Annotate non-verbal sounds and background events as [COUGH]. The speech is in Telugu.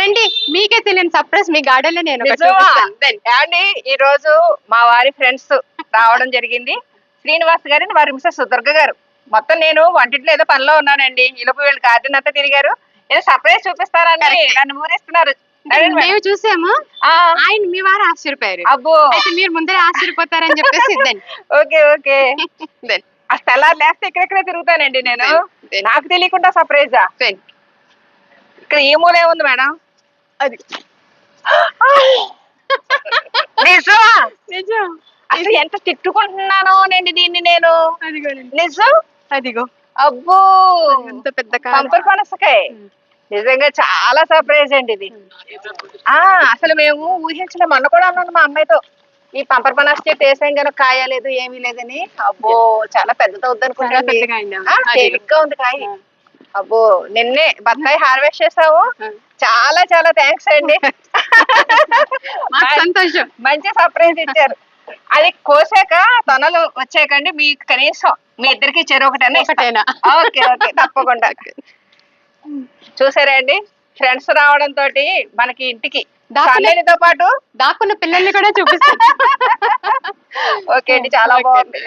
రండి మీకే తెలియని సర్ప్రైజ్ మీ గార్డెన్లో నేను. ఏమండి ఈ రోజు మా వారి ఫ్రెండ్స్ రావడం జరిగింది. శ్రీనివాస్ గారు వారి మిస్సెస్ దుర్గ గారు. మొత్తం నేను వంటింట్లో ఏదో పనిలో ఉన్నానండి. ఈలోపు వీళ్ళు గార్డెన్ అంతా తిరిగారు. ఏదో సర్ప్రైజ్ చూపిస్తారని నన్ను ఊరిస్తున్నారు. మేడం. మేము చూసాము. ఆయన మీ వారు ఆశ్చర్యపోయారు. అబ్బో. అయితే మీరు ముందరే ఆశ్చర్యపోతారని చెప్పేసి [LAUGHS] ఓకే ఓకే. ఆ స్థలాలు లేస్తే ఇక్కడెక్కడే తిరుగుతానండి నేను. నాకు తెలియకుండా సర్ప్రైజా ఇక్కడ ఏ మూల ఏముంది మేడం? అది. నిజమా? నిజం. అసలు ఎంత తిట్టుకుంటున్నానో నేను దీన్ని నేను. అదిగోనండి. నిజం? అదిగో. అబ్బో! ఎంత పెద్ద కారం. పంపర్ పనసకాయ. నిజంగా చాలా సర్ప్రైజ్ అండి ఇది. ఆ అసలు మేము ఊహించిన మొన్న కూడా అన్నాను మా అమ్మాయితో ఈ పంపర్ పనస చెట్టు వేసాం కనుక కాయ లేదు ఏమీ లేదని. అబ్బో చాలా పెద్దది అవుద్ది చాలా పెద్దగా అయింది. అనుకుంటాను. తేలిగ్గా ఉంది కాయ. అబ్బో నిన్నే బత్తాయి హార్వెస్ట్ చేసావు. చాలా చాలా థ్యాంక్స్ అండి సంతోషం. మంచి సర్ప్రైజ్ ఇచ్చారు. అది కోసాక తొనలు వచ్చాకండి మీకు కనీసం మీ ఇద్దరికి చెరువు ఒకటనే ఒకటేనా. ఓకే ఓకే తప్పకుండా. చూసారా అండి? ఫ్రెండ్స్ రావడం తోటి మనకి ఇంటికి ఫ్యామిలీతో పాటు దాక్కున్న పిల్లల్ని కూడా చూపిస్తాను [LAUGHS] ఓకే అండి చాలా. బాగుంది.